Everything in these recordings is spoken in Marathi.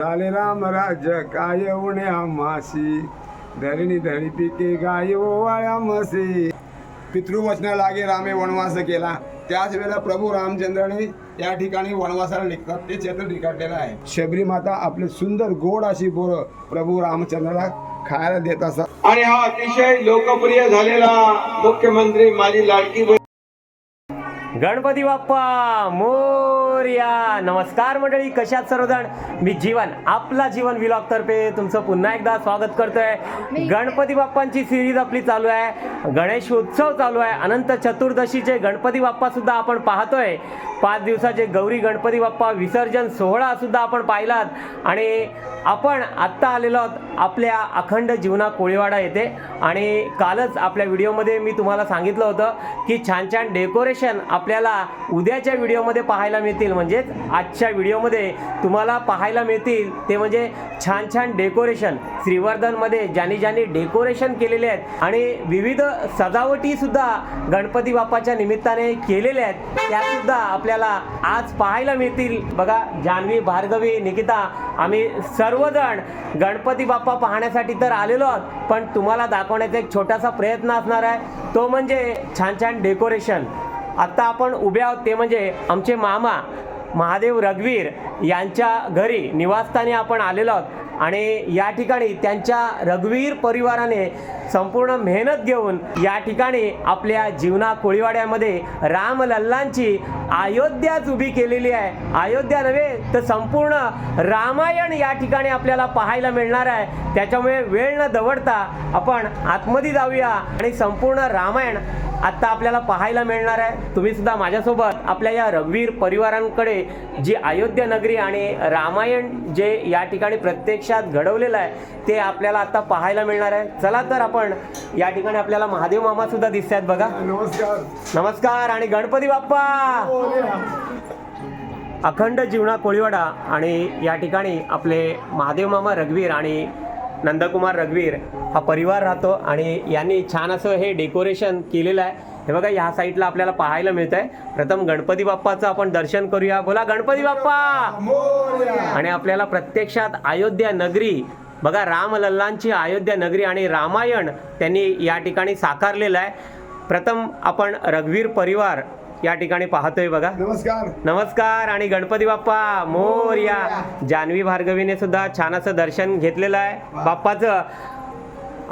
झाले राम राज्य काय उण्या मासी? धरणी धरी पिके गाय ओवाळ्या मसे पितृवचना लागे रामे वनवास केला. त्याच वेळेला प्रभू रामचंद्राने या ठिकाणी वनवासाला निघतात. ते चित्र रेखाटलेलं आहे. शबरी माता आपले सुंदर गोड अशी बोरं प्रभू रामचंद्राला खायला देत असतात. आणि हा अतिशय लोकप्रिय झालेला मुख्यमंत्री माझी लाडकी गणपती बाप्पा मोर्या. नमस्कार मंडळी कशात सर्वजण? मी जीवन आपला जीवन विलॉग तर्फे तुमचं पुन्हा एकदा स्वागत करतोय. गणपती बाप्पांची सिरीज आपली चालू आहे. गणेश उत्सव चालू आहे. अनंत चतुर्दशीचे गणपती बाप्पा सुद्धा आपण पाहतोय पाच दिवसाचे गौरी गणपती बाप्पा विसर्जन सोहळा सुद्धा आपण पाहिलात. आणि आपण आत्ता आलेलो आहोत आपल्या अखंड जीवना कोळीवाडा येथे. आणि कालच आपल्या व्हिडिओमध्ये मी तुम्हाला सांगितलं होतं की छान छान डेकोरेशन आपल्याला उद्याच्या व्हिडिओमध्ये पाहायला मिळतील. म्हणजेच आजच्या व्हिडिओमध्ये तुम्हाला पाहायला मिळतील ते म्हणजे छान छान डेकोरेशन. श्रीवर्धनमध्ये ज्यांनी ज्यांनी डेकोरेशन केलेले आहेत आणि विविध सजावटीसुद्धा गणपती बाप्पाच्या निमित्ताने केलेल्या आहेत त्यासुद्धा आपल्याला आज पाहायला मिळतील. बघा जान्हवी भार्गवी निकिता आम्ही सर्वजण गणपती बाप्पा पाहण्यासाठी तर आलेलो आहोत पण तुम्हाला दाखवण्याचा एक छोटासा प्रयत्न असणार आहे. तो म्हणजे छान छान डेकोरेशन. आत्ता आपण उभे आहोत ते म्हणजे आमचे मामा. महादेव रघवीर यांच्या घरी निवासस्थानी आपण आलेलो आहोत. आणि या ठिकाणी त्यांच्या रघुवीर परिवाराने संपूर्ण मेहनत घेऊन या ठिकाणी आपल्या जीवना कोळीवाड्यामध्ये रामलल्लांची अयोध्याच उभी केलेली आहे. अयोध्या नव्हे तर संपूर्ण रामायण या ठिकाणी आपल्याला पाहायला मिळणार आहे. त्याच्यामुळे वेळ न दवडता आपण आतमध्ये जाऊया आणि संपूर्ण रामायण आत्ता आपल्याला पाहायला मिळणार आहे. तुम्ही सुद्धा माझ्यासोबत आपल्या या रघुवीर परिवारांकडे जी अयोध्या नगरी आणि रामायण जे या ठिकाणी प्रत्यक्षात घडवलेलं आहे ते आपल्याला आता पाहायला मिळणार आहे. चला तर आपण या ठिकाणी आपल्याला महादेव मामा सुद्धा दिसत आहेत बघा. नमस्कार. नमस्कार आणि गणपती बाप्पा! अखंड जीवना कोळीवाडा आणि या ठिकाणी आपले महादेव मामा रघुवीर आणि नंदकुमार रघवीर हा परिवार राहतो आणि यांनी छान असं हे डेकोरेशन केलेलं आहे. हे बघा ह्या साईडला आपल्याला पाहायला मिळत आहे प्रथम गणपती बाप्पाचं आपण दर्शन करूया. बोला गणपती बाप्पा! आणि आपल्याला प्रत्यक्षात अयोध्या नगरी बघा रामलल्लांची अयोध्या नगरी आणि रामायण त्यांनी या ठिकाणी साकारलेलं आहे. प्रथम आपण रघवीर परिवार या ठिकाणी पाहतोय बघा. नमस्कार. नमस्कार. आणि गणपती बाप्पा मोर्या. जान्हवी भार्गवीने सुद्धा छान असं दर्शन घेतलेलं आहे. बाप्पाचं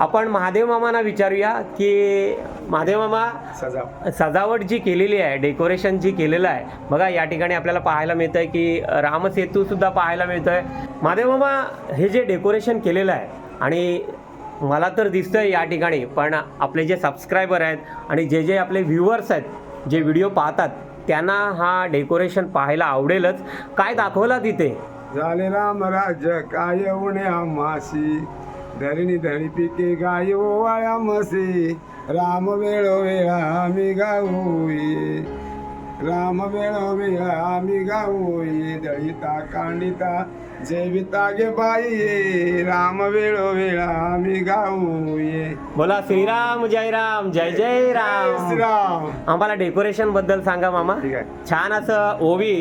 आपण महादेव मामांना विचारूया की महादेव मामा सजा सजावट जी केलेली आहे डेकोरेशन जी केलेलं आहे बघा या ठिकाणी आपल्याला पाहायला मिळतंय की रामसेतू सुद्धा पाहायला मिळतोय. महादेव मामा हे जे डेकोरेशन केलेलं आहे आणि मला तर दिसतंय या ठिकाणी पण आपले जे सबस्क्रायबर आहेत आणि जे जे आपले व्ह्युअर्स आहेत जे व्हिडिओ पाहतात त्यांना हा डेकोरेशन पाहायला आवडेलच. काय दाखवला तिथे? झाले राम राज काय उण्या मासी धरणी धरी पिके गाय ओवाळ्या मसे राम वेळो वेळा आम्ही गाऊ राम वेळो वेळा आम्ही गाऊये दळिता कांडिता जेविता गे बाई ये राम वेळो वेळा आम्ही गाऊये बोला श्रीराम जय राम जय जय राम. श्रीराम. आम्हाला डेकोरेशनबद्दल सांगा मामा. ठीक आहे. छान असं ओवी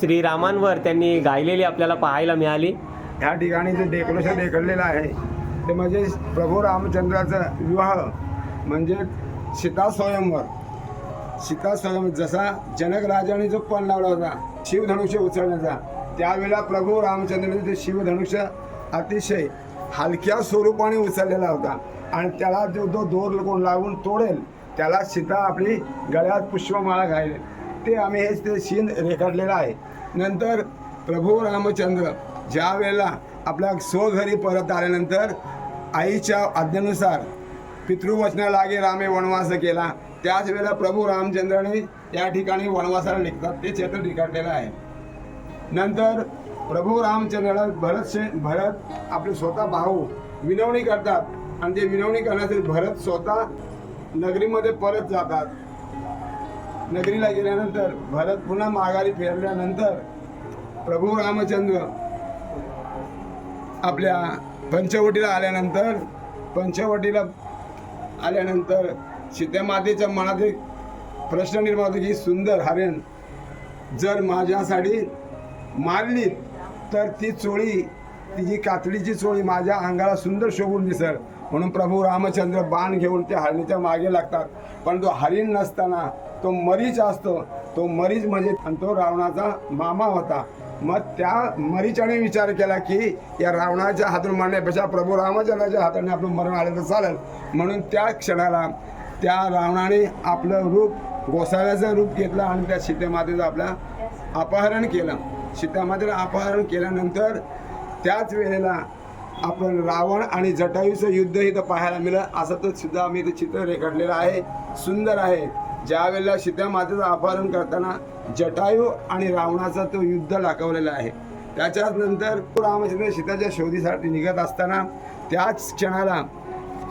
श्रीरामांवर त्यांनी गायलेली आपल्याला पाहायला मिळाली. ह्या ठिकाणी जे डेकोरेशन रेखडलेलं आहे ते म्हणजे प्रभू रामचंद्राचा विवाह म्हणजे सीता स्वयंवर. सीता स्वयं जसा जनक राजाने जो पण लावला होता शिवधनुष्य उचलण्याचा त्यावेळेला प्रभू रामचंद्राने ते शिवधनुष्य अतिशय हलक्या स्वरूपाने उचललेला होता. आणि त्याला जो जो दोर कोण लागून तोडेल त्याला सीता आपली गळ्यात पुष्पमाळा घालेल. ते आम्ही हेच ते सीन रेखाटलेलं आहे. नंतर प्रभू रामचंद्र ज्या वेळेला आपल्या स्वघरी परत आल्यानंतर आईच्या आज्ञेनुसार पितृवचना लागे रामे वनवास केला. त्याच वेळेला प्रभू रामचंद्राने या ठिकाणी वनवासाला निघतात. ते चित्र रेखाटलेलं आहे. नंतर प्रभू रामचंद्राला भरतशे भरत आपले स्वतः भाऊ विनवणी करतात. आणि ते विनवणी करण्यासाठी भरत स्वतः नगरीमध्ये परत जातात. नगरीला गेल्यानंतर भरत पुन्हा माघारी फिरल्यानंतर प्रभू रामचंद्र आपल्या पंचवटीला आल्यानंतर पंचवटीला आल्यानंतर सीतामातेच्या मनात एक प्रश्न निर्माण होतो की सुंदर हरण जर माझ्यासाठी मारली तर ती चोळी तिची कातडीची चोळी माझ्या अंगाला सुंदर शोभून दिसल. म्हणून प्रभू रामचंद्र बाण घेऊन त्या हरणीच्या मागे लागतात. पण तो हरिण नसताना तो मरीच असतो. तो मरीच म्हणजे आणि तो रावणाचा मामा होता. मग त्या मरीचाने विचार केला की या रावणाच्या हातून मारण्यापेक्षा प्रभू रामचंद्राच्या हाताने आपलं मरण आलं तर चालेल. म्हणून त्या क्षणाला त्या रावणाने आपलं रूप गोसाव्याचं रूप घेतलं आणि त्या सीतेमातेचं आपलं अपहरण केलं. सीतामातेला अपहरण केल्यानंतर त्याच वेळेला आपण रावण आणि जटायूचं युद्ध इथं पाहायला मिळेल. असं तर सुद्धा आम्ही इथं चित्र रेखाटलेलं आहे. सुंदर आहे. ज्या वेळेला सीतामातेचं अपहरण करताना जटायू आणि रावणाचा तो युद्ध दाखवलेला आहे. त्याच्यानंतर रामचंद्र सीताच्या शोधीसाठी निघत असताना त्याच क्षणाला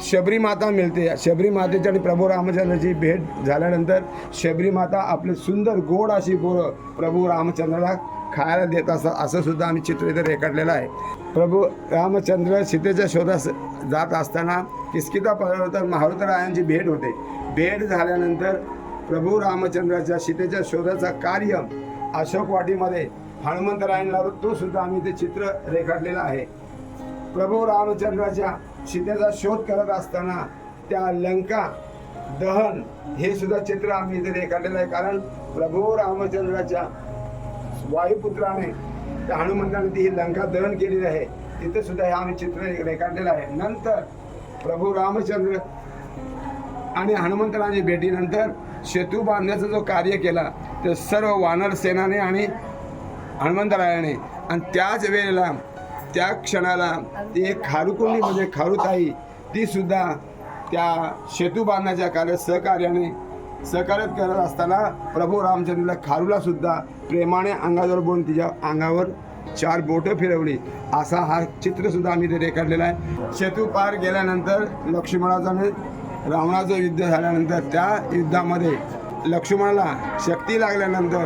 शबरी माता मिळते. शबरी मातेची आणि प्रभू रामचंद्राची भेट झाल्यानंतर शबरी माता आपले सुंदर गोड अशी बोरं प्रभू रामचंद्राला खायला देत असं असं सुद्धा आम्ही चित्र इथे रेखाटलेलं आहे. प्रभू रामचंद्र सीतेच्या शोधास जात असताना किसकिता पर्वतात मारुतरायांची भेट होते. भेट झाल्यानंतर प्रभू रामचंद्राच्या सीतेच्या शोधाचा कार्य अशोक वाटीमध्ये हनुमंतरायांना तो सुद्धा आम्ही ते चित्र रेखाटलेलं आहे. प्रभू रामचंद्राच्या सीतेचा शोध करत असताना त्या लंका दहन हे सुद्धा चित्र आम्ही इथे रेखाटलेलं आहे. कारण प्रभू रामचंद्राच्या वायुपुत्राने त्या हनुमंताने ती ही लंका दहन केलेली आहे. तिथे सुद्धा हे आम्ही चित्र रेखाटलेलं आहे. नंतर प्रभू रामचंद्र आणि हनुमंतरांच्या भेटीनंतर सेतू बांधण्याचा जो कार्य केला ते सर्व वानर सेनाने आणि हनुमंतरायाने आणि त्याच वेळेला त्या क्षणाला ती एक खारुकुंडी म्हणजे खारुताई ती सुद्धा त्या सेतू बांधण्याच्या कार्य सहकार्याने सहकार्य करत असताना प्रभू रामचंद्रला खारूला सुद्धा प्रेमाने अंगावर बोलून तिच्या अंगावर चार बोटं फिरवली. असा हा चित्रसुद्धा आम्ही ते रेखाटलेला आहे. सेतू पार गेल्यानंतर लक्ष्मणाचा आणि रावणाचं युद्ध झाल्यानंतर त्या युद्धामध्ये लक्ष्मणाला शक्ती लागल्यानंतर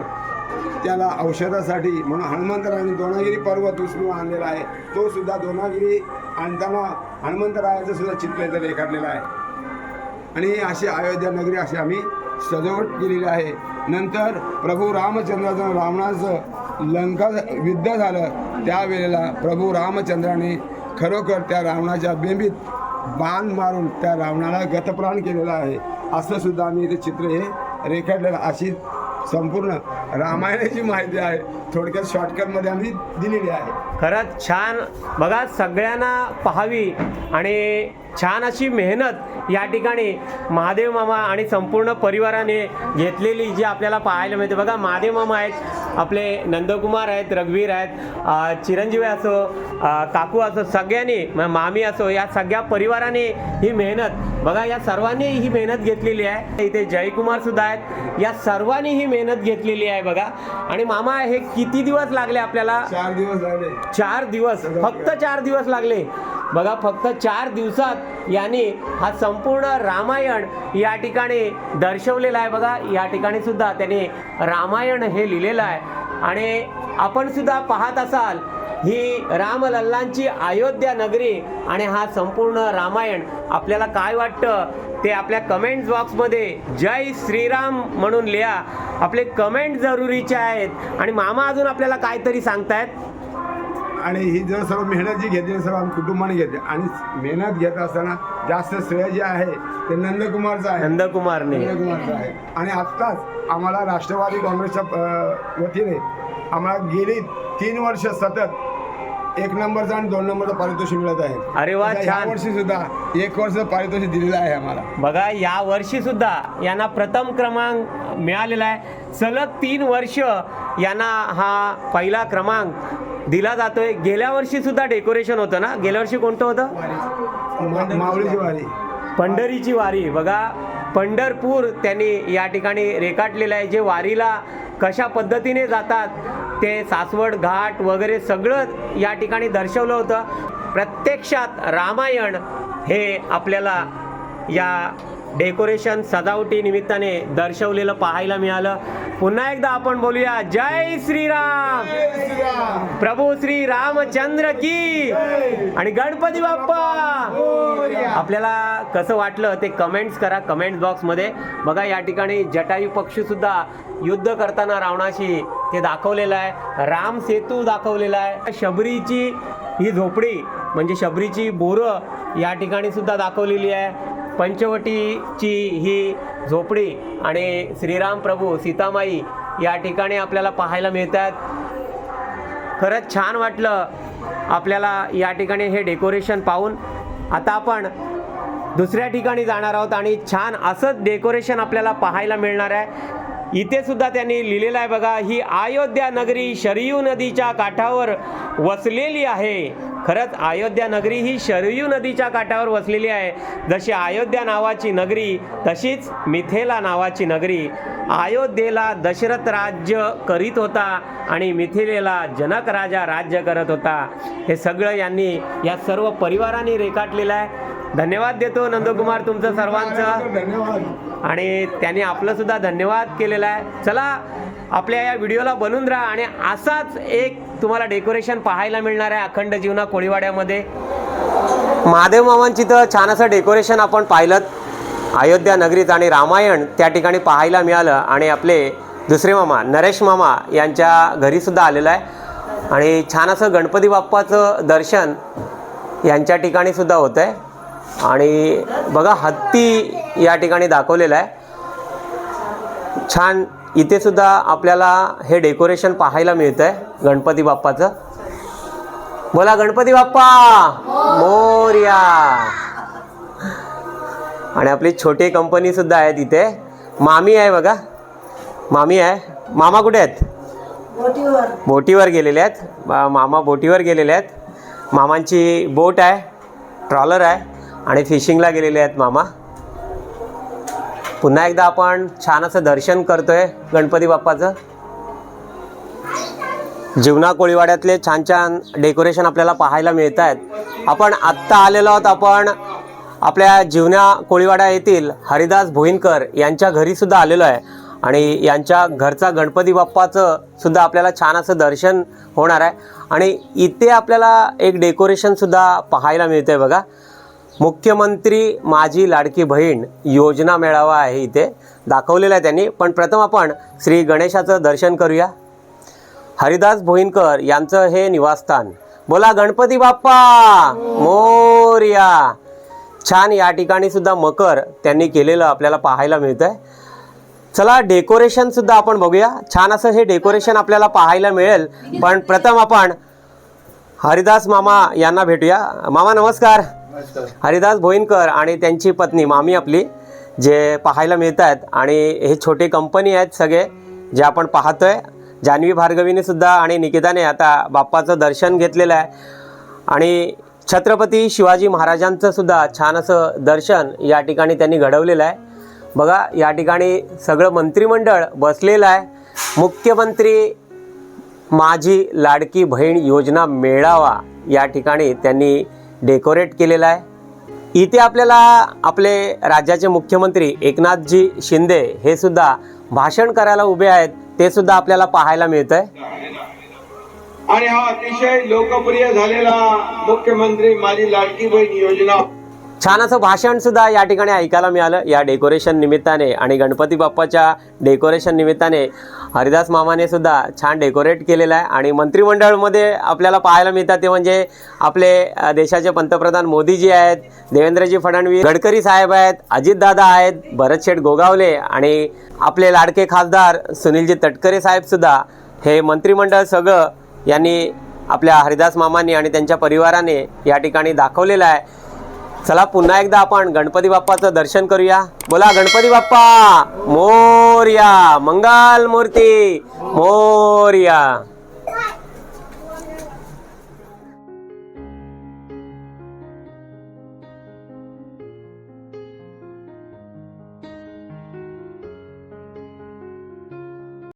त्याला औषधासाठी म्हणून हनुमंतरायाने दोनागिरी पर्वत विष्णू आणलेला आहे. तो सुद्धा दोनागिरी आणताना हनुमंतरायाचं सुद्धा चित्र इथं रेखाटलेलं आहे. आणि अशी अयोध्या नगरी अशी आम्ही सजावट केलेली आहे. नंतर प्रभू रामचंद्राचं रावणाचं लंका युद्ध झालं. त्यावेळेला प्रभू रामचंद्राने खरोखर त्या रावणाच्या बेंबीत बाण मारून त्या रावणाला गतप्राण केलेला आहे. असं सुद्धा आम्ही इथे चित्र हे रेखाटलेलं अशी संपूर्ण रामायणाची माहिती आहे. थोडक्यात शॉर्टकटमध्ये आम्ही दिलेली आहे. खरंच छान. बघा सगळ्यांना पाहावी आणि छान अशी मेहनत या ठिकाणी महादेव मामा आणि संपूर्ण परिवाराने घेतलेली जी आपल्याला पाहायला मिळते. बघा महादेव मामा आहेत आपले नंदकुमार आहेत रघुवीर आहेत चिरंजीवी असो काकू असो सगळ्यांनी मामी असो या सगळ्या परिवाराने ही मेहनत बघा या सर्वांनी ही मेहनत घेतलेली आहे. इथे जयकुमार सुद्धा आहेत. या सर्वांनी ही मेहनत घेतलेली आहे बघा. आणि मामा हे किती दिवस लागले आपल्याला? चार दिवस चार दिवस. फक्त चार दिवस लागले. बघा फक्त चार दिवसात यांनी हा संपूर्ण रामायण या ठिकाणी दर्शवलेला आहे. बघा या ठिकाणी सुद्धा त्यांनी रामायण हे लिहिलेलं आहे. आणि आपण सुद्धा पाहत असाल ही रामलल्लांची अयोध्या नगरी आणि हा संपूर्ण रामायण आपल्याला काय वाटतं? ते आपल्या कमेंट बॉक्समध्ये जय श्रीराम म्हणून लिहा. आपले कमेंट जरुरीचे आहेत. आणि मामा अजून आपल्याला काहीतरी सांगतायत? आणि ही जर सर्व मेहनत जी घेते सर्व आम्ही कुटुंबाने घेते आणि मेहनत घेत असताना जास्त श्रेय जे आहे ते नंदकुमारचं आहे. नंदकुमारने. नंदकुमारचं आहे. आणि आत्ताच आम्हाला राष्ट्रवादी काँग्रेसच्या वतीने आम्हाला गेली तीन वर्ष सतत एक नंबरचं आणि दोन नंबरचं पारितोषिक मिळत आहे. अरे वा, या छान. वर्षी सुद्धा एक वर्ष पारितोषिक दिलेलं आहे आम्हाला. बघा या वर्षी सुद्धा यांना प्रथम क्रमांक मिळालेला आहे. सलग तीन वर्ष यांना हा पहिला क्रमांक दिला जातोय. गेल्या वर्षी सुद्धा डेकोरेशन होतं ना? गेल्या वर्षी कोणतं होतं? माऊलीची वारी. पंढरीची वारी. बघा पंढरपूर त्यांनी या ठिकाणी रेखाटलेलं आहे. जे वारीला कशा पद्धतीने जातात ते सासवड घाट वगैरे सगळं या ठिकाणी दर्शवलं होतं. प्रत्यक्षात रामायण हे आपल्याला या डेकोरेशन सजावटी निमित्ताने दर्शवलेलं पाहायला मिळालं. पुन्हा एकदा आपण बोलूया. जय श्रीराम. प्रभू श्री रामचंद्र की. आणि गणपती बाप्पा. आपल्याला कसं वाटलं ते कमेंट्स करा कमेंट बॉक्समध्ये बघा या ठिकाणी जटायू पक्षी सुद्धा युद्ध करताना रावणाशी ते दाखवलेलं आहे. राम सेतू दाखवलेला आहे. शबरीची ही झोपडी म्हणजे शबरीची बोरं या ठिकाणी सुद्धा दाखवलेली आहे. पंचवटीची ही झोपडी आणि श्रीराम प्रभू सीतामाई या ठिकाणी आपल्याला पाहायला मिळतात. खरंच छान वाटलं आपल्याला या ठिकाणी हे डेकोरेशन पाहून. आता आपण दुसऱ्या ठिकाणी जाणार आहोत आणि छान असंच डेकोरेशन आपल्याला पाहायला मिळणार आहे. इथे सुद्धा त्यांनी लिहिलेलं आहे बघा ही अयोध्या नगरी शरयू नदीच्या काठावर वसलेली आहे. खरंच अयोध्या नगरी ही शरयू नदीच्या काठावर वसलेली आहे. जशी अयोध्या नावाची नगरी तशीच मिथेला नावाची नगरी. अयोध्येला दशरथ राज्य करीत होता आणि मिथिलेला जनक राजा राज्य करत होता. हे सगळं यांनी या सर्व परिवारांनी रेखाटलेलं आहे. धन्यवाद देतो नंदकुमार तुमचं सर्वांचं. धन्यवाद आणि त्यांनी आपलं सुद्धा धन्यवाद केलेला आहे. चला आपल्या या व्हिडिओला बनून राहा आणि असाच एक तुम्हाला डेकोरेशन पाहायला मिळणार आहे अखंड जीवना कोळीवाड्यामध्ये. महादेव मामांची तर छान असं डेकोरेशन आपण पाहिलं अयोध्या नगरीत आणि रामायण त्या ठिकाणी पाहायला मिळालं. आणि आपले दुसरे मामा नरेश मामा यांच्या घरीसुद्धा आलेलं आहे. आणि छान असं गणपती बाप्पाचं दर्शन यांच्या ठिकाणीसुद्धा होतं आहे आणि बघा हत्ती या ठिकाणी दाखवलेला आहे. छान इथे सुद्धा आपल्याला हे डेकोरेशन पाहायला मिळतं आहे गणपती बाप्पाचं. बोला गणपती बाप्पा! मोर्या! आणि आपली छोटी कंपनी सुद्धा आहे तिथे मामी आहे बघा. मामी आहे. मामा कुठे आहेत? बोटीवर. बोटीवर गेलेले आहेत. मामा बोटीवर गेलेले आहेत. मामांची बोट आहे ट्रॉलर आहे. आणि फिशिंगला गेलेले आहेत मामा. पुन्हा एकदा आपण छान असं दर्शन करतोय गणपती बाप्पाचं. जीवना कोळीवाड्यातले छान छान डेकोरेशन आपल्याला पाहायला मिळत आहेत आपण आत्ता आलेलो आहोत आपण आपल्या जीवना कोळीवाडा येथील हरिदास भोईनकर यांच्या घरी सुद्धा आलेलो आहे. आणि यांच्या घरचा गणपती बाप्पाचं सुद्धा आपल्याला छान असं दर्शन होणार आहे. आणि इथे आपल्याला एक डेकोरेशन सुद्धा पाहायला मिळतंय बघा. मुख्यमंत्री माझी लाडकी बहीण योजना मेळावा आहे इथे. दाखवलेला आहे त्यांनी. पण प्रथम आपण श्री गणेशाचं दर्शन करूया. हरिदास भोईनकर यांचं हे निवासस्थान. बोला गणपती बाप्पा! मोर्या! छान या ठिकाणी सुद्धा मकर त्यांनी केलेलं आपल्याला पाहायला मिळतंय. चला डेकोरेशन सुद्धा आपण बघूया. छान असं हे डेकोरेशन आपल्याला पाहायला मिळेल. पण प्रथम आपण हरिदास मामा यांना भेटूया. मामा नमस्कार. हरिदास भोईनकर आणि त्यांची पत्नी मामी आपली जे पाहायला मिळत आहेत आणि हे छोटे कंपनी आहेत सगळे जे आपण पाहतोय. जान्हवी भार्गवीने सुद्धा आणि निकिताने आता बाप्पाचं दर्शन घेतलेलं आहे. आणि छत्रपती शिवाजी महाराजांचं सुद्धा छान असं दर्शन या ठिकाणी त्यांनी घडवलेलं आहे. बघा या ठिकाणी सगळं मंत्रिमंडळ बसलेलं आहे. मुख्यमंत्री माझी लाडकी बहीण योजना मेळावा या ठिकाणी त्यांनी डेकोरेट केलेला आहे. इथे आपल्याला आपले राज्याचे मुख्यमंत्री एकनाथजी शिंदे हे सुद्धा भाषण करायला उभे आहेत. ते सुद्धा आपल्याला पाहायला मिळतंय. आणि हा अतिशय लोकप्रिय झालेला मुख्यमंत्री माझी लाडकी बहीण योजना. छान असं भाषण सुद्धा या ठिकाणी ऐकायला मिळालं. या डेकोरेशन निमित्ताने आणि गणपती बाप्पाच्या डेकोरेशन निमित्ताने हरिदास मामाने सुद्धा छान डेकोरेट केलेलं आहे. आणि मंत्रिमंडळमध्ये आपल्याला पाहायला मिळतात ते म्हणजे आपले देशाचे पंतप्रधान मोदीजी आहेत देवेंद्रजी फडणवीस गडकरी साहेब आहेत अजितदादा आहेत भरत शेठ गोगावले आणि आपले लाडके खासदार सुनीलजी तटकरे साहेब सुद्धा हे मंत्रिमंडळ सगळं यांनी आपल्या हरिदास मामांनी आणि त्यांच्या परिवाराने या ठिकाणी दाखवलेलं आहे. चला पुन्हा एकदा आपण गणपती बाप्पाचं दर्शन करूया. बोला गणपती बाप्पा मोर्या मंगल मूर्ती मोर्या.